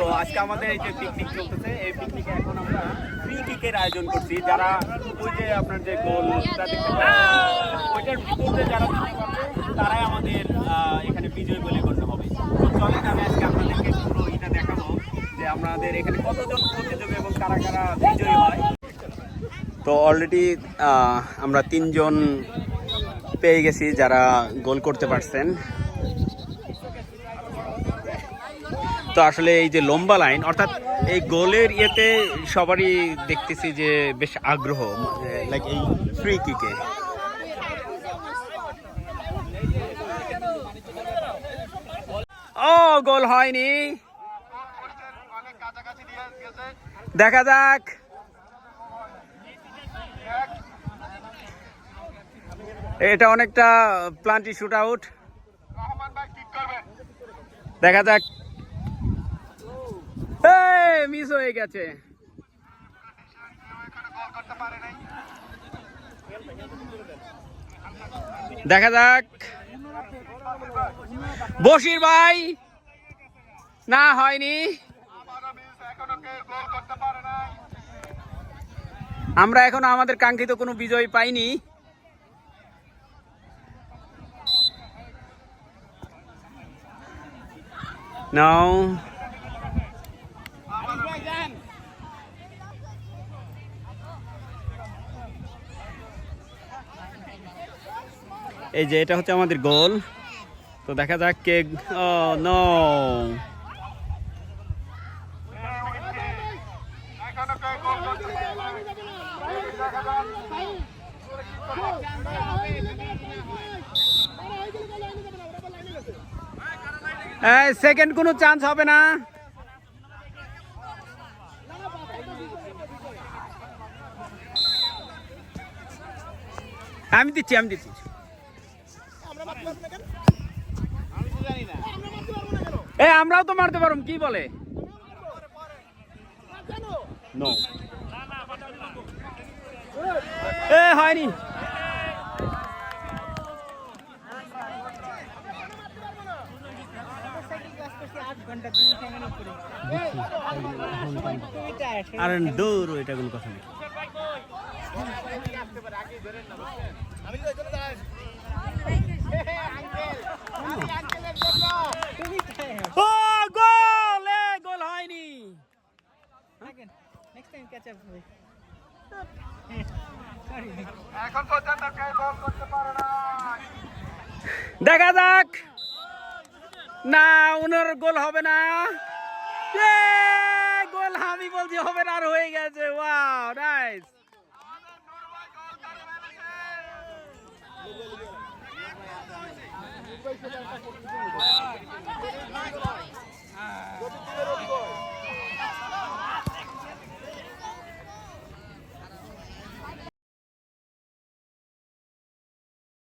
তো আজকে আমাদের এই যে পিকনিক চলতেছে, এই পিকনিকে এখন আমরা ফ্রি কিকের আয়োজন করছি। যারা ওই যে আপনার যে দেখতে ওইটার ভিতরে যারা তারাই আমাদের এখানে বিজয় বলে গণ্য হবে। তো চলেন আমি আজকে আপনাদেরকে পুরো এটা দেখাবো যে আমাদের এখানে কতজন প্রতিযোগী এবং কারা কারা বিজয়ী হয়। তো অলরেডি আমরা তিনজন পেয়ে গেছি যারা গোল করতে পারছেন। তো আসলে এই যে লম্বা লাইন, অর্থাৎ এই গোলের ইয়েতে সবারই দেখতেছি যে বেশ আগ্রহ লাইক এই ফ্রি কিকে ও, গোল হয়নি। দেখা যাক। এটা অনেকটা প্লান্টি শুট আউট দেখা যাক। মিস হয়ে গেছে। দেখা যাক। বসির ভাই, না হয়নি। আমরা এখনও আমাদের কাঙ্ক্ষিত কোনো বিজয় পাইনি। নাও। এই যে এটা হচ্ছে আমাদের গোল। তো দেখা যাক কে নো। সেকেন্ড কোনো চান্স হবে না। আমি দিচ্ছি আমি দিচ্ছি। এ আমরাও তো মারতে পারব কি বলে? এ হয়নি। আরে দূর কোনো কথা নেই। ও গোল এ গোল হয়নি এখন পর্যন্ত কেউ গোল করতে পারে না দেখা যাক না ওনার গোল হবে না গোল আমি বলছি হবে না আর হয়ে গেছে ওয়াও নাইস